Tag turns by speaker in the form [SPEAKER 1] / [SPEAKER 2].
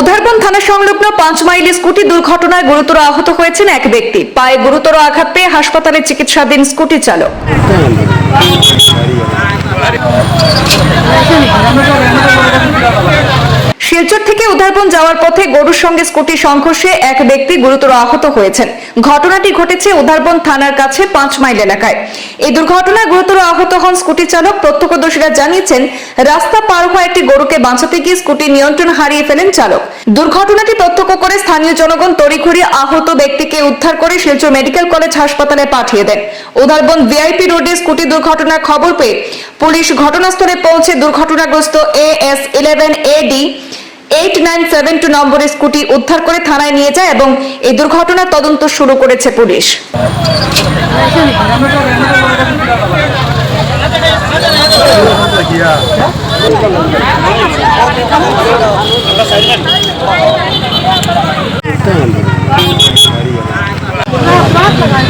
[SPEAKER 1] উধারবন থানা সংলগ্ন পাঁচ মাইল স্কুটি দুর্ঘটনায় গুরুতর আহত হয়েছেন এক ব্যক্তি। পায়ে গুরুতর আঘাত পেয়ে হাসপাতালে চিকিৎসাধীন স্কুটি চালক। শিলচর থেকে উধারবন যাওয়ার পথে গরুর সঙ্গে স্কুটি সংঘর্ষে এক ব্যক্তি গুরুতর আহত হয়েছেন। ঘটনাটি ঘটেছে উধারবন থানার কাছে পাঁচ মাইল এলাকায়। এই দুর্ঘটনায় গুরুতর আহত হন স্কুটি চালক। প্রত্যক্ষদর্শীরা জানিয়েছেন, রাস্তা পার একটি গরুকে বাঁচাতে গিয়ে স্কুটি নিয়ন্ত্রণ হারিয়ে ফেলেন চালক। দুর্ঘটনাটি প্রত্যক্ষ করে স্থানীয় জনগণ তড়িঘড়ি আহত ব্যক্তিকে উদ্ধার করে শিলচর মেডিকেল কলেজ হাসপাতালে পাঠিয়ে দেন। উধারবন ভিআইপি রোডে স্কুটি দুর্ঘটনার খবর পেয়ে পুলিশ ঘটনাস্থলে পৌঁছে দুর্ঘটনাগ্রস্ত A S eleven A D eight nine seven two নম্বরের স্কুটি উদ্ধার করে থানায় নিয়ে যায় এবং এই দুর্ঘটনার তদন্ত শুরু করেছে পুলিশ।
[SPEAKER 2] பாக்கலாம்